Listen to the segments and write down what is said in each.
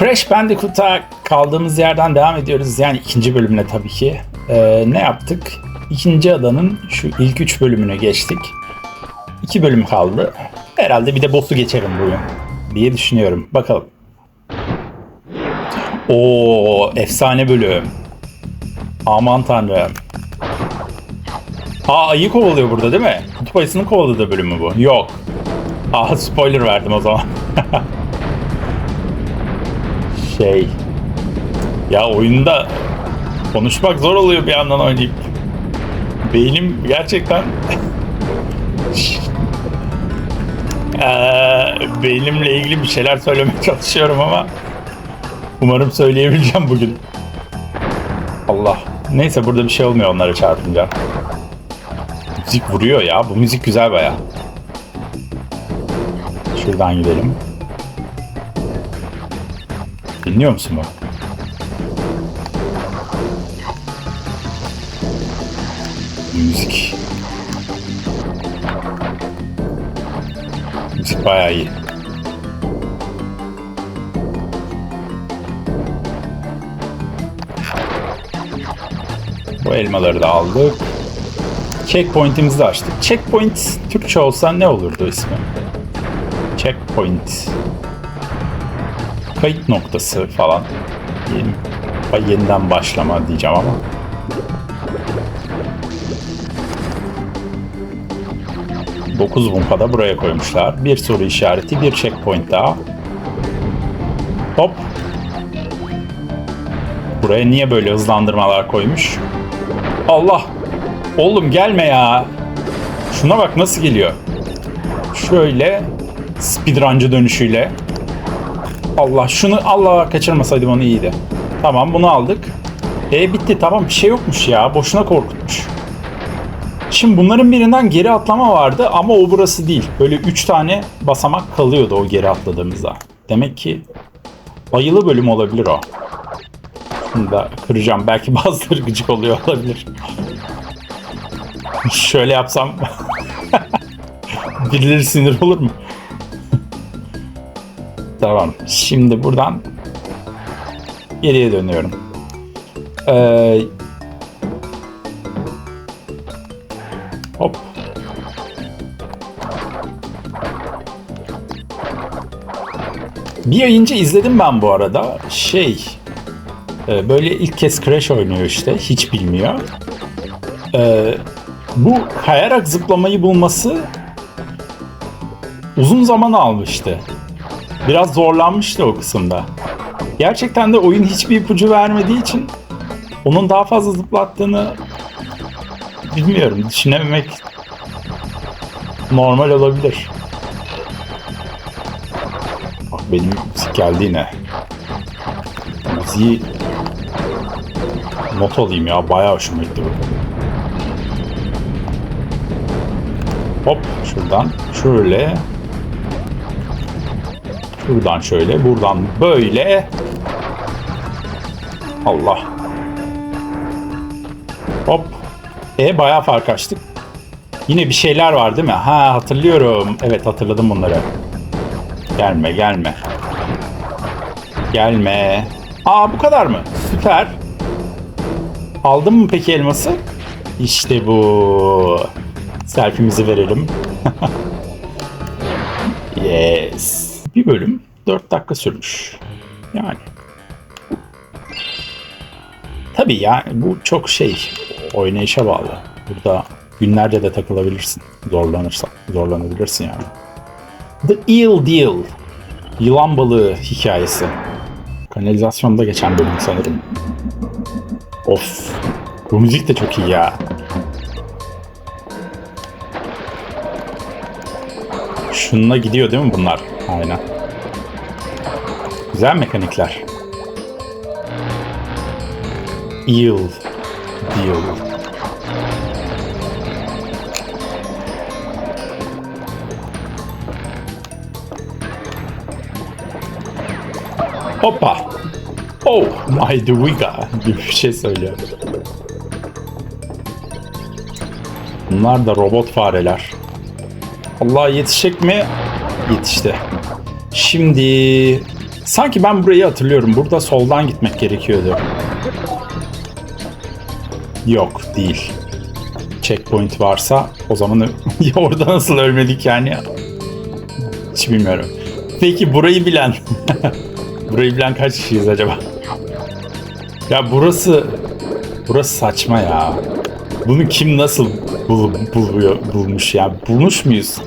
Crash Bandicoot'a kaldığımız yerden devam ediyoruz. Yani ikinci bölümle tabii ki. Ee, ne yaptık? İkinci adanın şu ilk üç bölümüne geçtik. İki bölüm kaldı. Herhalde bir de boss'u geçerim bugün diye düşünüyorum. Bakalım. Oo, efsane bölüm. Aman tanrım. Aa ayı kovalıyor burada değil mi? Kutup ayısının kovaladığı bölümü bu. Yok. Aa spoiler verdim o zaman. şey. Ya oyunda konuşmak zor oluyor bir yandan oynayıp. Beynim gerçekten Eee, beynimle ilgili bir şeyler söylemeye çalışıyorum ama umarım söyleyebileceğim bugün. Allah. Neyse burada bir şey olmuyor onlara çarpınca. Müzik vuruyor ya. Bu müzik güzel baya. Şuradan gidelim. Dinliyor musun bu? Müzik. Müzik bayağı iyi. Bu elmaları da aldık. Checkpoint'imizi de açtık. Checkpoint Türkçe olsa ne olurdu ismi? Checkpoint. Kayıt noktası falan. Diyelim. Yeniden başlama diyeceğim ama. Dokuz da buraya koymuşlar. Bir soru işareti, bir checkpoint daha. Hop. Buraya niye böyle hızlandırmalar koymuş? Allah! Oğlum gelme ya. Şuna bak nasıl geliyor. Şöyle speedruncı dönüşüyle. Allah şunu Allah kaçırmasaydım onu iyiydi. Tamam bunu aldık. E bitti tamam bir şey yokmuş ya. Boşuna korkutmuş. Şimdi bunların birinden geri atlama vardı ama o burası değil. Böyle 3 tane basamak kalıyordu o geri atladığımızda. Demek ki ayılı bölüm olabilir o. Şunu da kıracağım. Belki bazıları gıcık oluyor olabilir. Şöyle yapsam birileri sinir olur mu? Tamam. Şimdi buradan geriye dönüyorum. Ee, hop. Bir yayıncı izledim ben bu arada. Şey, e, böyle ilk kez Crash oynuyor işte. Hiç bilmiyor. Ee, bu kayarak zıplamayı bulması uzun zaman almıştı. Biraz zorlanmıştı o kısımda. Gerçekten de oyun hiçbir ipucu vermediği için onun daha fazla zıplattığını bilmiyorum. Düşünememek normal olabilir. Bak benim müzik geldi yine. Müziği not alayım ya. Bayağı hoşuma gitti bu. Hop şuradan şöyle. Şuradan şöyle. Buradan böyle. Allah. Hop. E bayağı fark açtık. Yine bir şeyler var değil mi? Ha hatırlıyorum. Evet hatırladım bunları. Gelme gelme. Gelme. Aa bu kadar mı? Süper. Aldın mı peki elması? İşte bu. Selfie'mizi verelim. yes. Bir bölüm 4 dakika sürmüş. Yani. Tabii yani bu çok şey oynayışa bağlı. Burada günlerce de takılabilirsin. Zorlanırsan. Zorlanabilirsin yani. The Eel Deal. Yılan balığı hikayesi. Kanalizasyonda geçen bölüm sanırım. Of. Bu müzik de çok iyi ya. Şununla gidiyor değil mi bunlar? Aynen. Güzel mekanikler. Eel. Deal. Hoppa. Oh my Dwiga gibi bir şey söylüyor. Bunlar da robot fareler. Allah yetişecek mi? Yetişti. Şimdi Sanki ben burayı hatırlıyorum. Burada soldan gitmek gerekiyordu. Yok değil. Checkpoint varsa o zaman orada nasıl ölmedik yani? Hiç bilmiyorum. Peki burayı bilen burayı bilen kaç kişiyiz acaba? Ya burası burası saçma ya. Bunu kim nasıl bul, buluyor, bulmuş ya? Bulmuş muyuz?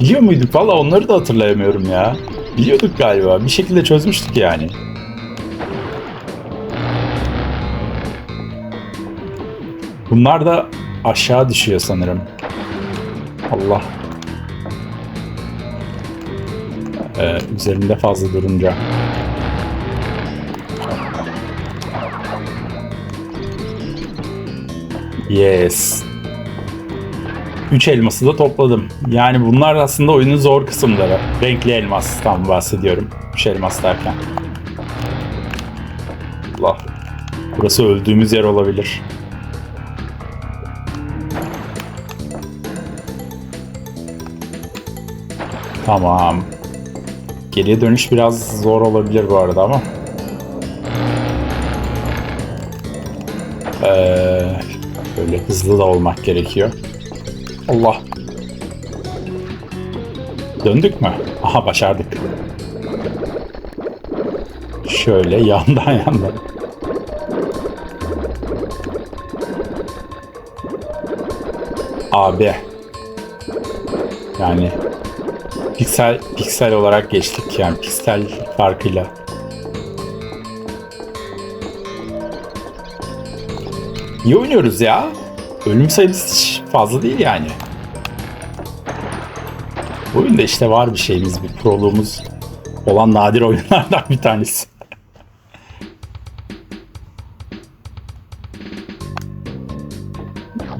Biliyor muyduk? Valla onları da hatırlayamıyorum ya. Biliyorduk galiba. Bir şekilde çözmüştük yani. Bunlar da aşağı düşüyor sanırım. Allah. Ee, üzerinde fazla durunca. Yes. 3 elması da topladım. Yani bunlar aslında oyunun zor kısımları. Renkli elmas tam bahsediyorum. 3 elmas derken. Allah. Burası öldüğümüz yer olabilir. Tamam. Geriye dönüş biraz zor olabilir bu arada ama. Ee, böyle hızlı da olmak gerekiyor. Allah. Döndük mü? Aha başardık. Şöyle yandan yandan. Abi. Yani piksel piksel olarak geçtik yani piksel farkıyla. İyi oynuyoruz ya. Ölüm sayımız fazla değil yani. Bu oyunda işte var bir şeyimiz, bir proluğumuz olan nadir oyunlardan bir tanesi.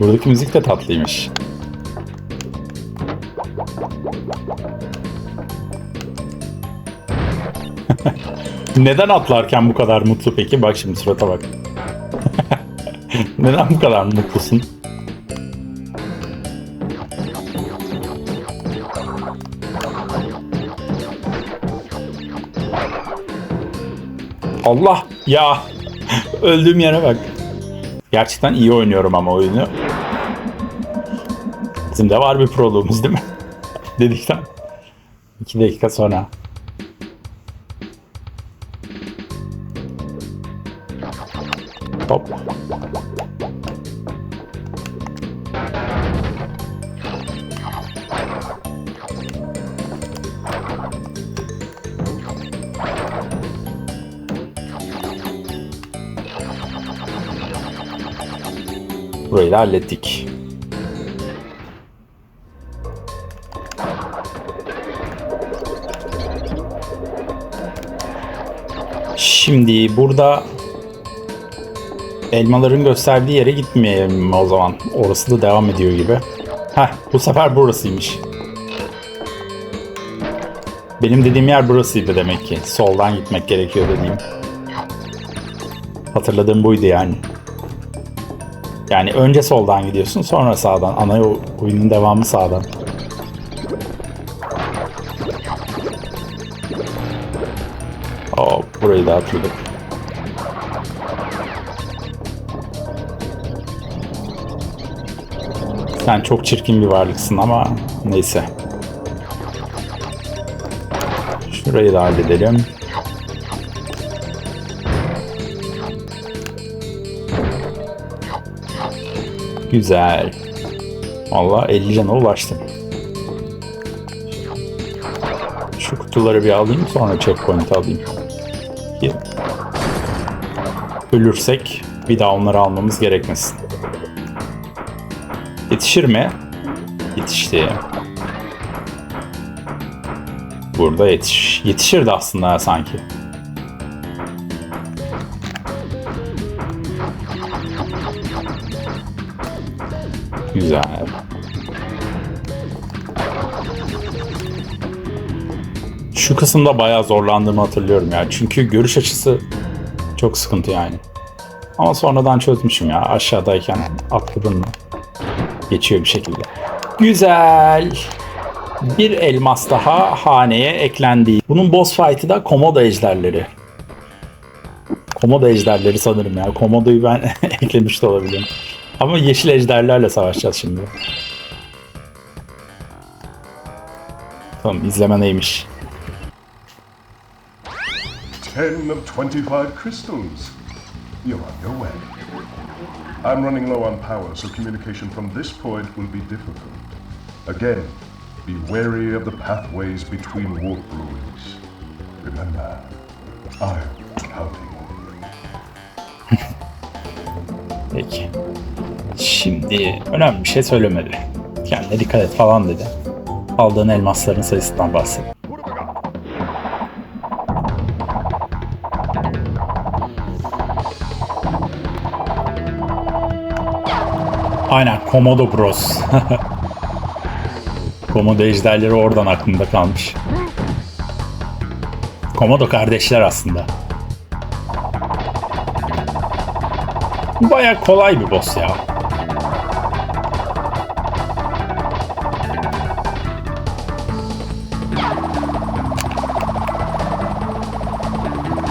Buradaki müzik de tatlıymış. Neden atlarken bu kadar mutlu peki? Bak şimdi surata bak. Neden bu kadar mutlusun? Allah ya öldüğüm yere bak. Gerçekten iyi oynuyorum ama oyunu. Bizim de var bir proluğumuz değil mi? Dedikten 2 dakika sonra. Hop. Hallettik. Şimdi burada elmaların gösterdiği yere gitmeyelim o zaman. Orası da devam ediyor gibi. Heh bu sefer burasıymış. Benim dediğim yer burasıydı demek ki. Soldan gitmek gerekiyor dediğim. Hatırladığım buydu yani. Yani önce soldan gidiyorsun sonra sağdan. Ana o- oyunun devamı sağdan. Hop burayı da atladık. Sen çok çirkin bir varlıksın ama neyse. Şurayı da halledelim. Güzel. Valla 50 cana ulaştım. Şu kutuları bir alayım sonra checkpoint alayım. Ki ölürsek bir daha onları almamız gerekmesin. Yetişir mi? Yetişti. Burada yetiş yetişirdi aslında sanki. Güzel. Şu kısımda bayağı zorlandığımı hatırlıyorum ya. Çünkü görüş açısı çok sıkıntı yani. Ama sonradan çözmüşüm ya. Aşağıdayken atladın mı? Geçiyor bir şekilde. Güzel. Bir elmas daha haneye eklendi. Bunun boss fight'ı da komodo ejderleri. Komodo ejderleri sanırım ya. Komodo'yu ben eklemiş de olabilirim. Ama yeşil ejderlerle savaşacağız şimdi. Tamam izleme neymiş. 10 of 25 crystals. You're on your way. I'm running low on power, so communication from this point will be difficult. Again, be wary of the pathways between warp ruins. Remember, I'm counting Peki. Şimdi önemli bir şey söylemedi. Kendine dikkat et falan dedi. Aldığın elmasların sayısından bahset. Aynen Komodo Bros. Komodo ejderleri oradan aklımda kalmış. Komodo kardeşler aslında. Baya kolay bir boss ya.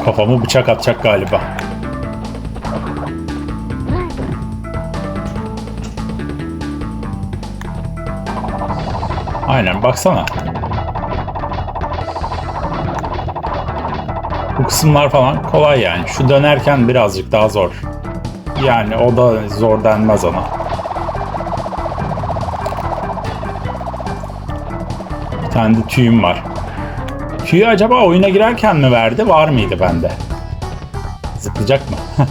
Kafamı bıçak atacak galiba. Aynen baksana. Bu kısımlar falan kolay yani. Şu dönerken birazcık daha zor. Yani o da zor denmez ona. Bir tane de tüyüm var. Tüyü acaba oyuna girerken mi verdi? Var mıydı bende? Zıplayacak mı?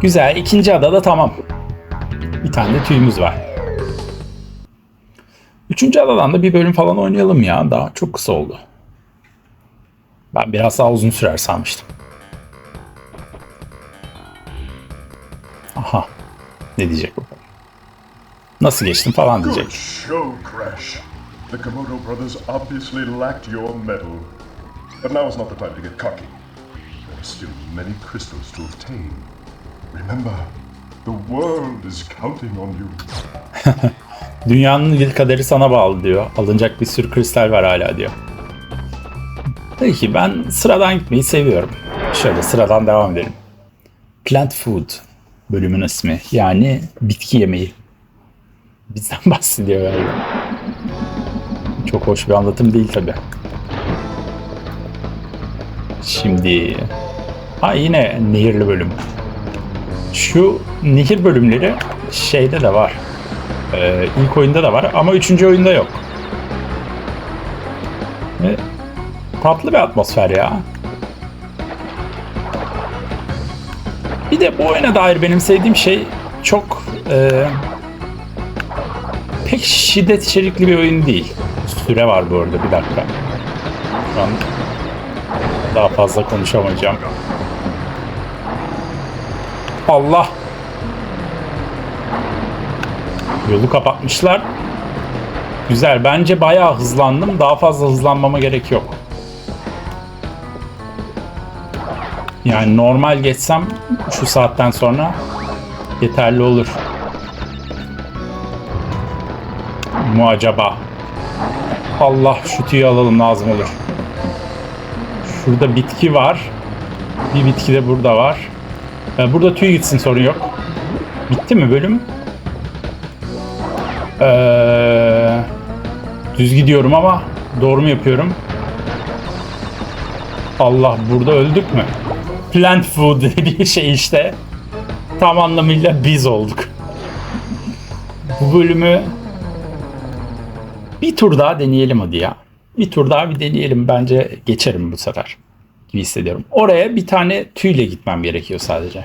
Güzel. ikinci adada tamam. Bir tane de tüyümüz var. Üçüncü adadan da bir bölüm falan oynayalım ya. Daha çok kısa oldu. Ben biraz daha uzun sürer sanmıştım. Aha. Ne diyecek bakalım. Nasıl geçtim falan diyecek. The Komodo brothers obviously lacked your mettle. But now is not the time to get cocky. There are still many crystals to obtain. Remember, the world is counting on you. Dünyanın kaderi sana bağlı diyor. Alınacak bir sürü kristal var hala diyor. Peki ben sıradan gitmeyi seviyorum. Şöyle sıradan devam edelim. Plant Food bölümün ismi. Yani bitki yemeği. Bizden bahsediyor galiba. Çok hoş bir anlatım değil tabi. Şimdi... Ha yine nehirli bölüm. Şu nehir bölümleri şeyde de var. Ee, ilk oyunda da var ama üçüncü oyunda yok. Ve tatlı bir atmosfer ya. Bir de bu oyuna dair benim sevdiğim şey çok e, pek şiddet içerikli bir oyun değil. Süre var bu arada bir dakika. Şu an daha fazla konuşamayacağım. Allah! Yolu kapatmışlar. Güzel. Bence bayağı hızlandım. Daha fazla hızlanmama gerek yok. Yani normal geçsem şu saatten sonra yeterli olur. Mu acaba? Allah şu tüyü alalım lazım olur. Şurada bitki var. Bir bitki de burada var. Burada tüy gitsin sorun yok. Bitti mi bölüm? Ee, düz gidiyorum ama doğru mu yapıyorum? Allah burada öldük mü? Plant food dediği şey işte tam anlamıyla biz olduk. Bu bölümü bir tur daha deneyelim hadi ya. Bir tur daha bir deneyelim. Bence geçerim bu sefer gibi hissediyorum. Oraya bir tane tüyle gitmem gerekiyor sadece.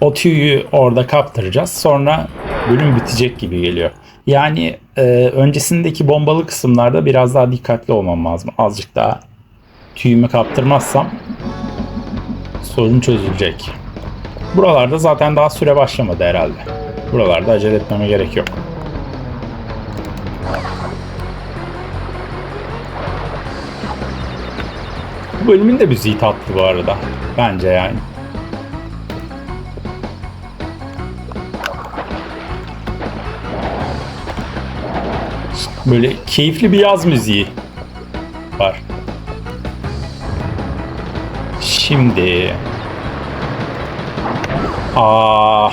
O tüyü orada kaptıracağız. Sonra bölüm bitecek gibi geliyor. Yani e, öncesindeki bombalı kısımlarda biraz daha dikkatli olmam lazım. Azıcık daha tüyümü kaptırmazsam sorun çözülecek. Buralarda zaten daha süre başlamadı herhalde. Buralarda acele etmeme gerek yok. Bu bölümün de müziği tatlı bu arada. Bence yani. Böyle keyifli bir yaz müziği var. Şimdi Aa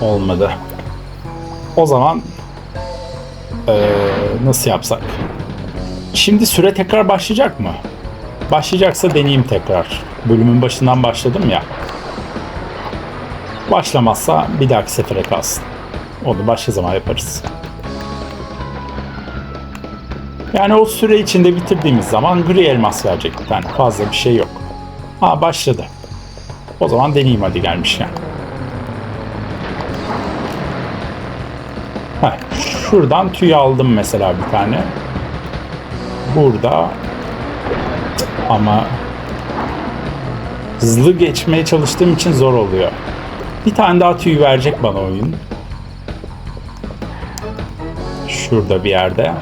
olmadı. O zaman eee, nasıl yapsak? Şimdi süre tekrar başlayacak mı? Başlayacaksa deneyeyim tekrar. Bölümün başından başladım ya. Başlamazsa bir dahaki sefere kalsın. Onu başka zaman yaparız. Yani o süre içinde bitirdiğimiz zaman gri elmas verecek bir tane. Fazla bir şey yok. Ha başladı. O zaman deneyeyim hadi gelmişken. Heh, şuradan tüy aldım mesela bir tane. Burada ama hızlı geçmeye çalıştığım için zor oluyor. Bir tane daha tüy verecek bana oyun. Şurada bir yerde.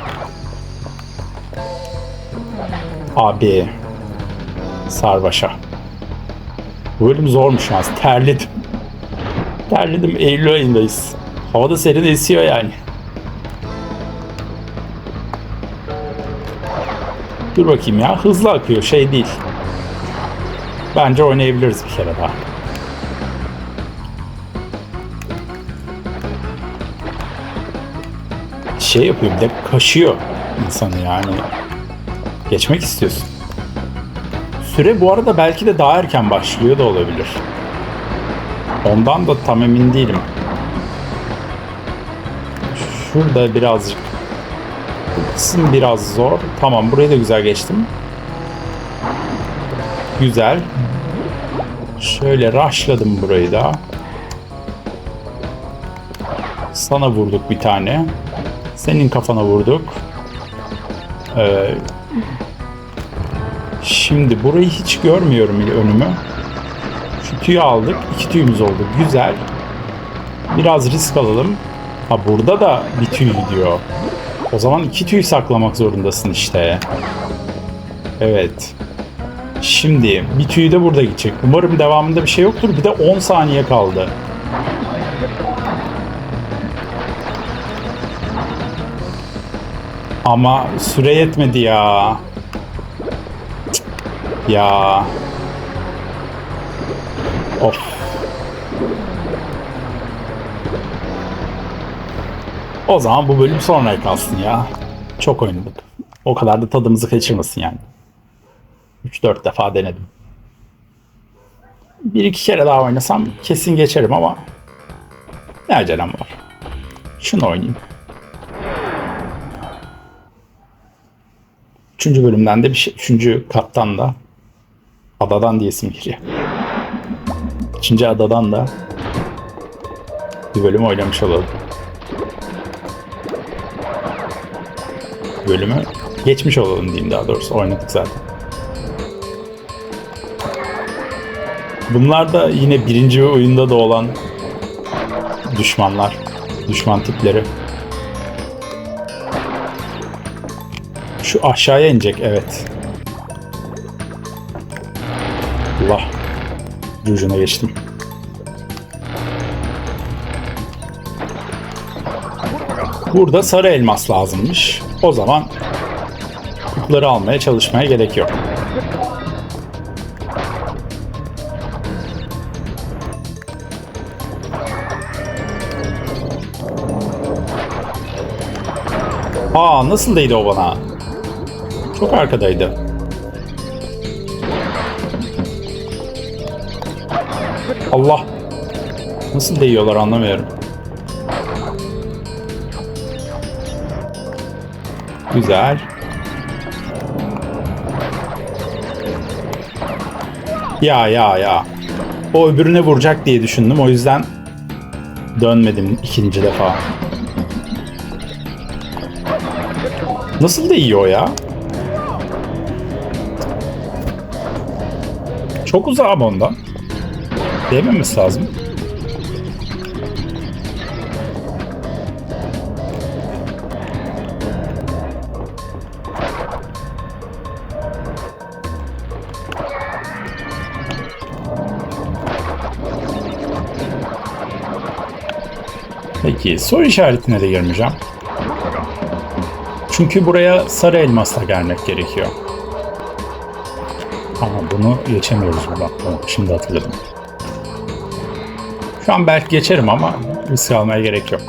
Abi. Sarbaşa. Bu bölüm zormuş yalnız. Terledim. Terledim. Eylül ayındayız. Havada serin esiyor yani. Dur bakayım ya. Hızlı akıyor. Şey değil. Bence oynayabiliriz bir kere daha. Şey yapıyor bir de kaşıyor insanı yani. Geçmek istiyorsun. Süre bu arada belki de daha erken başlıyor da olabilir. Ondan da tam emin değilim. Şurada birazcık bu kısım biraz zor. Tamam burayı da güzel geçtim. Güzel. Şöyle rushladım burayı da. Sana vurduk bir tane. Senin kafana vurduk. Ee, şimdi burayı hiç görmüyorum önümü. Şu tüyü aldık. İki tüyümüz oldu. Güzel. Biraz risk alalım. Ha burada da bir tüy gidiyor. O zaman iki tüy saklamak zorundasın işte. Evet. Şimdi bir tüy de burada gidecek. Umarım devamında bir şey yoktur. Bir de 10 saniye kaldı. Ama süre yetmedi ya. Ya. Of. O zaman bu bölüm sonraya kalsın ya. Çok oynadık. O kadar da tadımızı kaçırmasın yani. 3-4 defa denedim. Bir iki kere daha oynasam kesin geçerim ama ne acelem var. Şunu oynayayım. Üçüncü bölümden de bir şey, üçüncü kattan da adadan diyesim geliyor. Üçüncü adadan da bir bölüm oynamış olalım. Bölümü geçmiş olalım diyeyim daha doğrusu. Oynadık zaten. Bunlar da yine birinci oyunda da olan düşmanlar. Düşman tipleri. Şu aşağıya inecek evet. Allah. Ucuna geçtim. Burada sarı elmas lazımmış. O zaman kupları almaya çalışmaya gerek yok. Aa nasıl değdi o bana? Çok arkadaydı. Allah. Nasıl değiyorlar anlamıyorum. Güzel. Ya ya ya. O öbürüne vuracak diye düşündüm. O yüzden dönmedim ikinci defa. Nasıl değiyor ya? Çok uzağım ondan. Değmemesi lazım. Peki soru işaretine de girmeyeceğim. Çünkü buraya sarı elmasla gelmek gerekiyor. Ama bunu geçemiyoruz buradan. Tamam, şimdi hatırladım. Şu an belki geçerim ama risk almaya gerek yok.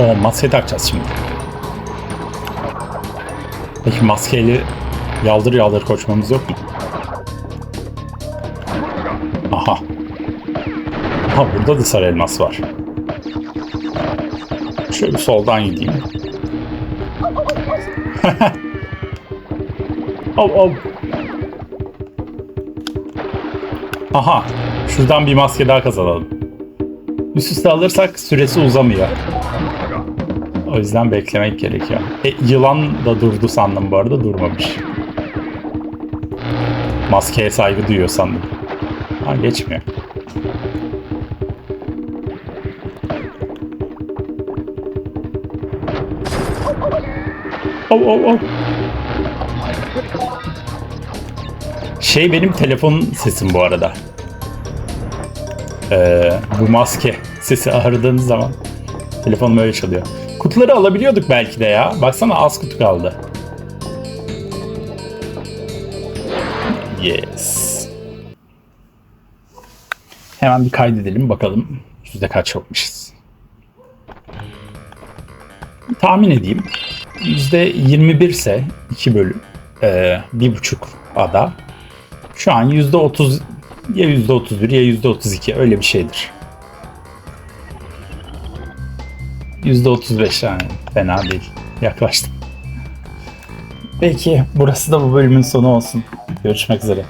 O maskeyi takacağız şimdi. Peki maskeyle yaldır yaldır koşmamız yok mu? Ha burada da sarı elmas var. Şöyle soldan gideyim. Av av. Aha. Şuradan bir maske daha kazanalım. Üst üste alırsak süresi uzamıyor. O yüzden beklemek gerekiyor. E, yılan da durdu sandım bu arada durmamış. Maskeye saygı duyuyor sandım. Ha geçmiyor. Av av av. Şey benim telefonun sesim bu arada. Ee, bu maske sesi aradığınız zaman telefonum öyle çalıyor. Kutuları alabiliyorduk belki de ya. Baksana az kutu kaldı. Yes. Hemen bir kaydedelim bakalım yüzde kaç yapmışız. Tahmin edeyim. Yüzde 21 ise 2 bölü e, bir buçuk ada. Şu an yüzde 30 ya yüzde 31 ya yüzde 32 öyle bir şeydir. Yüzde 35 yani fena değil. Yaklaştım. Peki burası da bu bölümün sonu olsun. Görüşmek üzere.